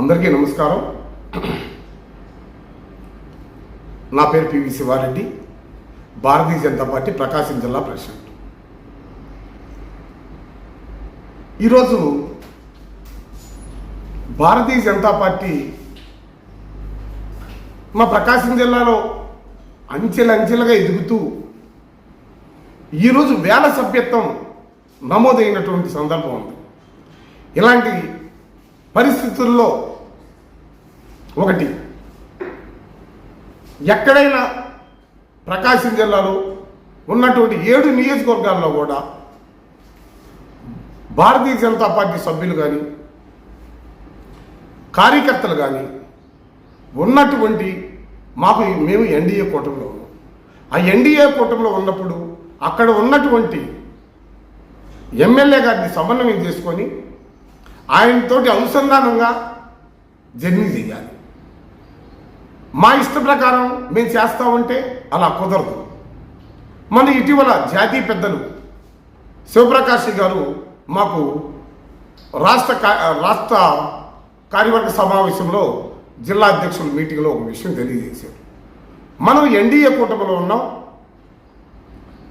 అందరికీ నమస్కారం. నా పేరు పివి శివారెడ్డి. భారతీయ జనతా పార్టీ ప్రకాశం జిల్లా ప్రెసిడెంట్. ఈరోజు భారతీయ జనతా పార్టీ మా ప్రకాశం జిల్లాలో అంచెలంచెలుగా ఎదుగుతూ ఈరోజు వేల సభ్యత్వం నమోదైనటువంటి సందర్భం ఉంది. ఇలాంటి పరిస్థితుల్లో ఒకటి. ఎక్కడైనా ప్రకాశం జిల్లాలో ఉన్నటువంటి ఏడు నియోజకవర్గాల్లో కూడా భారతీయ జనతా పార్టీ సభ్యులు కానీ కార్యకర్తలు కానీ ఉన్నటువంటి మాకు మేము ఎన్డీఏ కూటమిలో ఉన్నాం. ఆ ఎన్డీఏ కూటమిలో ఉన్నప్పుడు అక్కడ ఉన్నటువంటి ఎమ్మెల్యే గారిని సమన్వయం చేసుకొని ఆయనతోటి అనుసంధానంగా జర్నీ చేయాలి. మా ఇష్ట ప్రకారం మేము చేస్తామంటే అలా కుదరదు. మన ఇటీవల జాతీయ పెద్దలు శివప్రకాష్ గారు మాకు రాష్ట్ర రాష్ట్ర కార్యవర్గ సమావేశంలో జిల్లా అధ్యక్షుల మీటింగ్లో ఒక విషయం తెలియజేశారు. మనం ఎన్డీఏ కూటమిలో ఉన్నాం.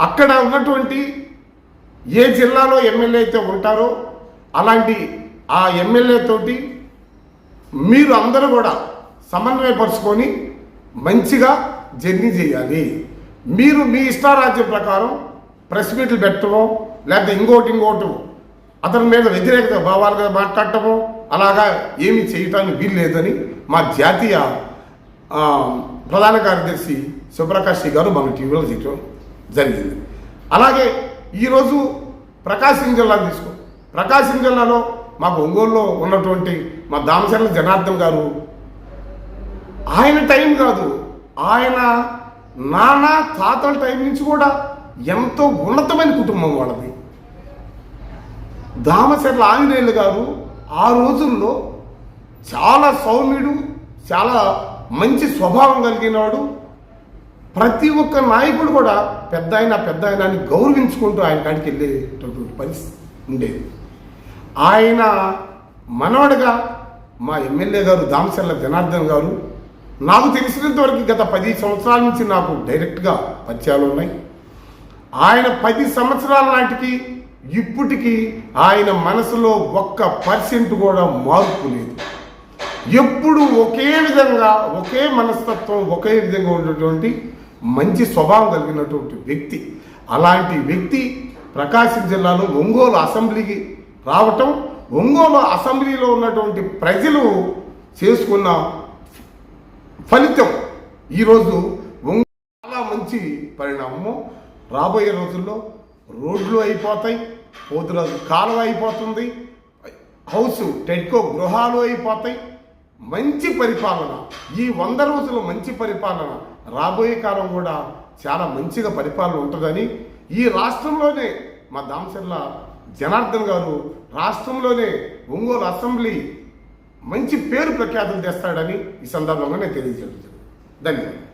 అక్కడ ఉన్నటువంటి ఏ జిల్లాలో ఎమ్మెల్యే అయితే ఉంటారో అలాంటి ఆ ఎమ్మెల్యే తోటి మీరు అందరూ కూడా సమన్వయపరుచుకొని మంచిగా జర్నీ చేయాలి. మీరు మీ ఇష్టారాజ్యం ప్రకారం ప్రెస్ మీట్లు పెట్టడమో లేకపోతే ఇంకోటి ఇంకోటి అతని మీద వ్యతిరేకత భావాలుగా మాట్లాడటమో అలాగా ఏమి చేయటానికి వీలు లేదని మా జాతీయ ప్రధాన కార్యదర్శి శివప్రకాష్ గారు మన టీవీలో చేయటం జరిగింది. అలాగే ఈరోజు ప్రకాశం జిల్లా తీసుకో. ప్రకాశం జిల్లాలో మాకు ఒంగోలులో ఉన్నటువంటి మా దామచర్ల జనార్దన్ గారు ఆయన టైం కాదు. ఆయన నాన్న తాతల టైం నుంచి కూడా ఎంతో ఉన్నతమైన కుటుంబం వాళ్ళది. దామచర్ల ఆంజనేయులు గారు ఆ రోజుల్లో చాలా సౌమ్యుడు చాలా మంచి స్వభావం కలిగినవాడు ప్రతి ఒక్క నాయకుడు కూడా పెద్ద ఆయన పెద్ద ఆయన అని గౌరవించుకుంటూ ఆయన కాడికి వెళ్ళేటటువంటి పరిస్థితి ఉండేది. ఆయన మనవడగా మా ఎమ్మెల్యే గారు దామచర్ల జనార్దన్ గారు నాకు తెలిసినంత వరకు గత పది సంవత్సరాల నుంచి నాకు డైరెక్ట్గా పరిచయాలు ఉన్నాయి. ఆయన పది సంవత్సరాల నాటికి ఇప్పటికీ ఆయన మనసులో ఒక్క పర్సెంట్ కూడా మార్పు లేదు. ఎప్పుడు ఒకే విధంగా ఒకే మనస్తత్వం ఒకే విధంగా ఉన్నటువంటి మంచి స్వభావం కలిగినటువంటి వ్యక్తి. అలాంటి వ్యక్తి ప్రకాశం జిల్లాలో ఒంగోలు అసెంబ్లీకి రావటం ఒంగోలు అసెంబ్లీలో ఉన్నటువంటి ప్రజలు చేసుకున్న ఫలితం ఈరోజు చాలా మంచి పరిణామము. రాబోయే రోజుల్లో రోడ్లు అయిపోతాయి పోతురాజు కాలువ అయిపోతుంది హౌస్ టెడ్కో గృహాలు అయిపోతాయి. మంచి పరిపాలన ఈ వంద రోజుల మంచి పరిపాలన. రాబోయే కాలం కూడా చాలా మంచిగా పరిపాలన ఉంటుందని ఈ రాష్ట్రంలోనే మా దామచర్ల జనార్దన్ గారు రాష్ట్రంలోనే ఒంగోలు అసెంబ్లీ మంచి పేరు ప్రఖ్యాతులు తెస్తాడని ఈ సందర్భంగా నేను తెలియజేయడం ధన్యవాదాలు.